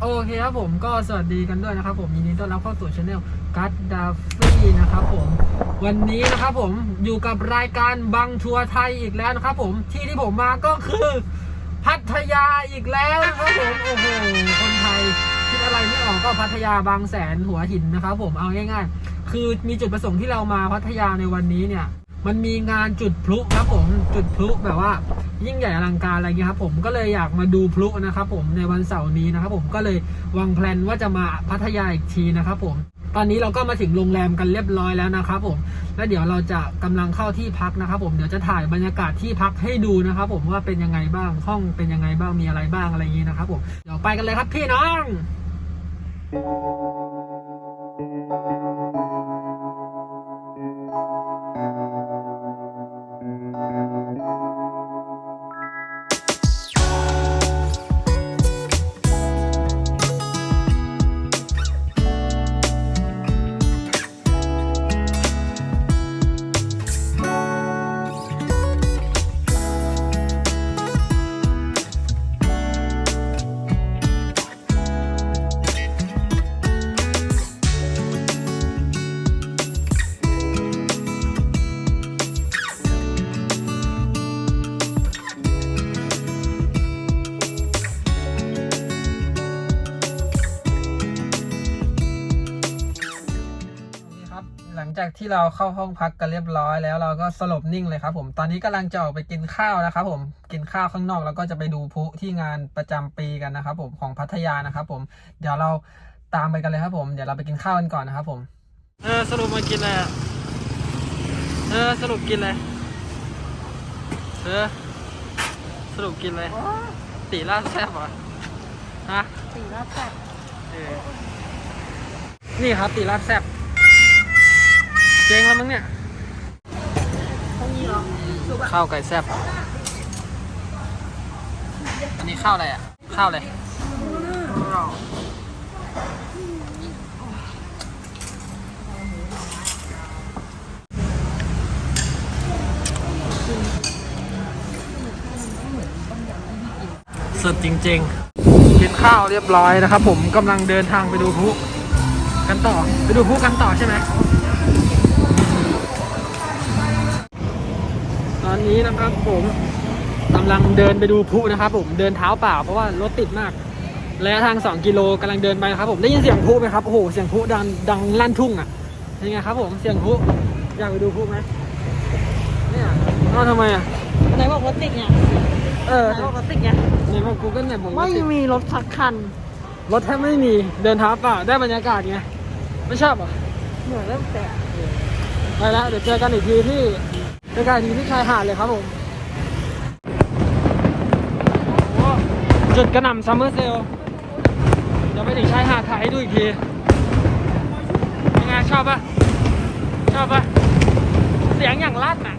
โอเคครับผมก็สวัสดีกันด้วยนะครับผมยินดีต้อนรับเข้าสู่ช anel กัดดาฟี่นะครับผมวันนี้นะครับผมอยู่กับรายการบังทัวร์ไทยอีกแล้วนะครับผมที่ที่ผมมาก็คือ พัทยาอีกแล้วนะครับผมโอ้โหคนไทยคิดอะไรไม่ออกก็พัทยาบางแสนหัวหินนะครับผมเอาง่ายๆ คือมีจุดประสงค์ที่เรามาพัทยาในวันนี้เนี่ย มันมีงานจุดพลุครับผมจุดพลุแบบว่า ยิ่งใหญ่อลังการอะไรเงี้ยครับผมก็เลยอยากมาดูพลุนะครับผมในวันเสาร์นี้นะครับผมก็เลยวางแผนว่าจะมาพัทยาอีกทีนะครับผมตอนนี้เราก็มาถึงโรงแรมกันเรียบร้อยแล้วนะครับผม แล้วเดี๋ยวเราจะกำลังเข้าที่พักนะครับผม เดี๋ยวจะถ่ายบรรยากาศที่พักให้ดูนะครับผมว่าเป็นยังไงบ้าง ห้องเป็นยังไงบ้าง มีอะไรบ้างอะไรอย่างนี้นะครับผม เดี๋ยวไปกันเลยครับพี่น้อง จากที่เราเข้าห้องพักกันเรียบร้อยแล้วเราก็สลบนิ่งเลยครับ ผมตอนนี้กำลังจะออกไปกินข้าวนะครับ ผมกินข้าวข้างนอกแล้วก็จะไปดูพลุที่งานประจำปีกันนะครับ ผมของพัทยานะครับ ผมเดี๋ยวเราตามไปกันเลยครับ ผมเดี๋ยวเราไปกินข้าวกันก่อนนะครับ ผม เออสรุปมากินอะไรอะเออสรุปกินอะไรเออสรุปกินอะไรตีลาดแซ่บเหรอฮะสีราดแซ่บเออนี่ครับตีลาดแซ่บ เจ๊งแล้วมั้งเนี่ยข้าวไก่แซ่บอันนี้ข้าวอะไรอะ ข้าวอะไรสุดจริงๆกินข้าวเรียบร้อยนะครับผมกำลังเดินทางไปดูพุกันต่อ ไปดูพุกันต่อใช่ไหม อนนี้นะครับผมกำลังเดินไปดูพลุนะครับผมเดินเท้าเปล่าเพราะว่ารถติดมากระยะทาง 2 กิโลกำลังเดินไปนะครับผมได้ยินเสียงพลุไหมครับโอ้โหเสียงพลุดังดังลั่นทุ่งอะยังไงครับผมเสียงพลุอยากไปดูพลุไหมเนี่ยเอาทำไมอะไหนบอกรถติดเนี่ยเออไหนบอกรถติดไงในพวกกูก็เนี่ยผมไม่ติดมีรถสักคันรถแทบไม่มีเดินเท้าเปล่าได้บรรยากาศไงไม่ชอบเหรอะเหนื่อยเริ่มแตกไปแล้วเดี๋ยวเจอกันอีกทีที่ เจอกันอีกทีที่ชายหาดเลยครับผมโอ้จุดกระหน่ำซัมเมอร์เซลเดี๋ยวไปถึงชายหาดถ่ายให้ดูอีกทียังไงชอบปะชอบปะเสียงอย่างลั่นอะ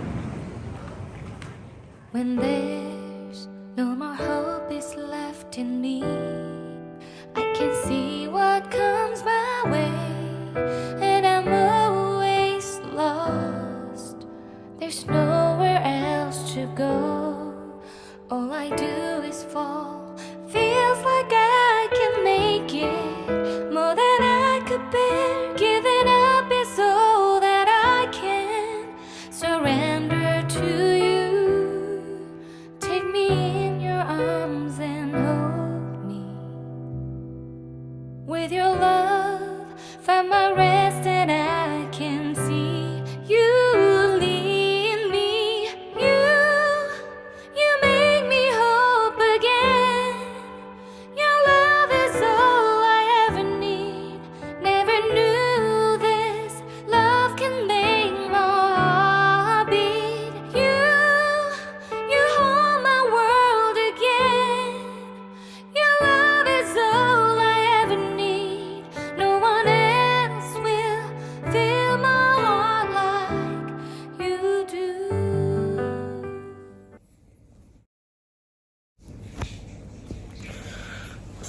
When there's no more hope is left in me, I can see what comes my way, go.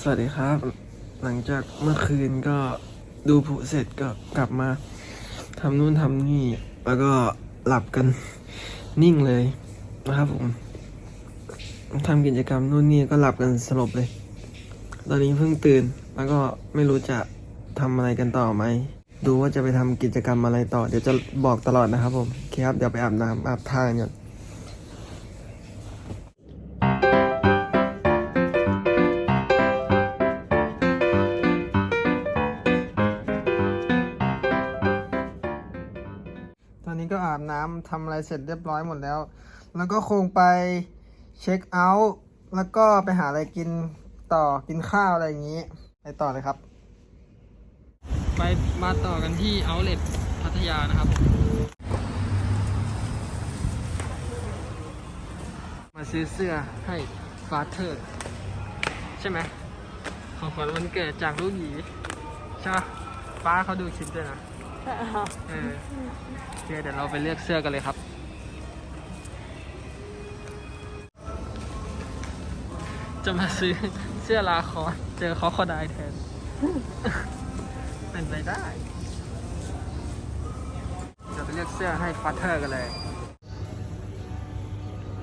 สวัสดีครับ หลังจากเมื่อคืนก็ดูผุเสร็จก็กลับมาทำนู่นทำนี่ แล้วก็หลับกันนิ่งเลยนะครับผมทำกิจกรรมนู่นนี่ก็หลับกันสลบเลย ตอนนี้เพิ่งตื่น แล้วก็ไม่รู้จะทำอะไรกันต่อไหม ดูว่าจะไปทำกิจกรรมอะไรต่อ เดี๋ยวจะบอกตลอดนะครับผมโอเคครับ เดี๋ยวไปอาบน้ำอาบท่ากันก่อน น้ำทำอะไรเสร็จเรียบร้อยหมดแล้ว แล้วก็คงไปเช็คเอาท์แล้วก็ไปหาอะไรกินต่อกินข้าวอะไรอย่างนี้ไปต่อเลยครับ ไปมาต่อกันที่เอาเล t พัทยานะครับ มาซื้อเสื้อให้ฟาเธอร์ใช่ไหมของขวัญวันเกิดจากลูกหยีใช่ปะป้าเขาดูคลิปด้วยนะ เออโอเคเดี๋ยวเราไปเลือกเสื้อกันเลยครับ จะมาซื้อเสื้อลาคอสเจอคอคอไดแทน เป็นไปได้ จะไปเลือกเสื้อให้ฟัตเทอร์กันเลย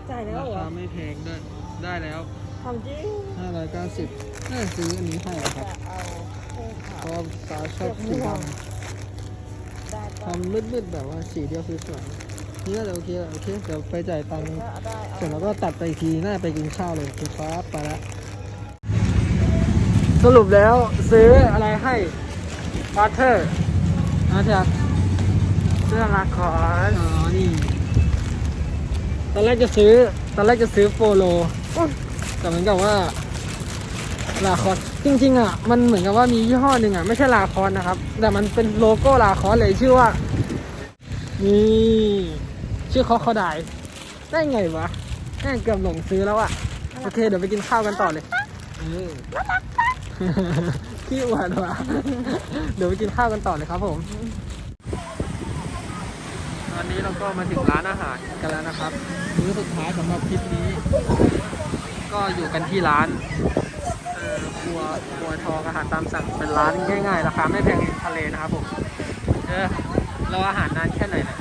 จ่ายแล้วราเหรอคาไม่แพงด้วย ได้แล้ว ทำจริง590น่าซื้ออันนี้ให้อะครับ จะเอาเสื้อขาวเพราะว่าฟ้าชอบสีด ได้ำปะทำมืดๆแบบว่าสีเดียวสวยๆนี่น่าจะโอเคโอเคเดี๋ยวไปจ่ายตังค์ก็ได้เอาเสร็จแล้วก็ตัดไปอีกทีน่าจะไปกินข้าวเลยคือฟ้าไปแล้วสรุปแล้วซื้ออะไรให้ฟาเธอร์นะจ๊ะเสื้อลาคอสอ๋อนี่ตอนแรกจะซื้อตอนแรกจะซื้อโปโลแต่เหมือนกับว่า ลาคอสจริงๆอะมันเหมือนกับว่ามียี่ห้อหนึ่งอะไม่ใช่ลาคอสนะครับ แต่มันเป็นโลโก้ลาคอสเลยชื่อว่า นี่ชื่อคอคอไดได้ไงวะแม่งเกือบหลงซื้อแล้วอะโอเคเดี๋ยวไปกินข้าวกันต่อเลยเออขี้อวดวะเดี๋ยวไปกินข้าวกันต่อเลยครับผม ตอนนี้เราก็มาถึงร้านอาหารกันแล้วนะครับมื้อสุดท้ายสำหรับคลิปนี้ ก็อยู่กันที่ร้าน ครัวครัวทองอาหารตามสั่งเป็นร้านง่ายๆราคาไม่แพงริมทะเลนะครับผมเออเราอาหารนานแค่ไหนนะ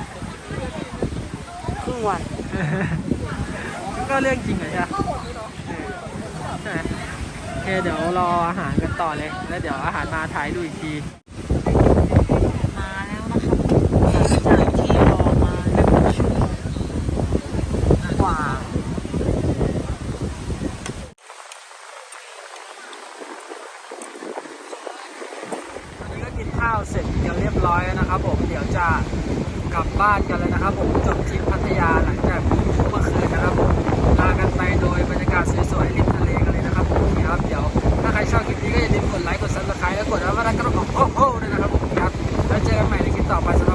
ครึ่งวันก็เรื่องจริงเหรอใช่ไหมเออใช่ไหมโอเคเดี๋ยวรออาหารกันต่อเลย แล้วเดี๋ยวอาหารมาถ่ายดูอีกที มาแล้วนะคะหลังจากที่รอมาหนึ่งชั่วโมงกว่า ตอนนี้ กินข้าวเสร็จกันเรียบร้อยแล้วนะครับ ผมเดี๋ยวจะกลับบ้านกันแล้วนะครับ ผมจบทริปพัทยาหลังจากเมื่อคืนนะครับผมลากันไปโดยบรรยากาศสวยๆริมทะเลกันเลยนะครับผมครับเดี๋ยวถ้าใครชอบคลิปนี้ก็อย่าลืมกดไลค์กดซับสไครต์และกดอัลวาระกระบอกโอ้โหด้วยนะครับผมครับแล้วเจอกันใหม่ในคลิปต่อไปสำหรับ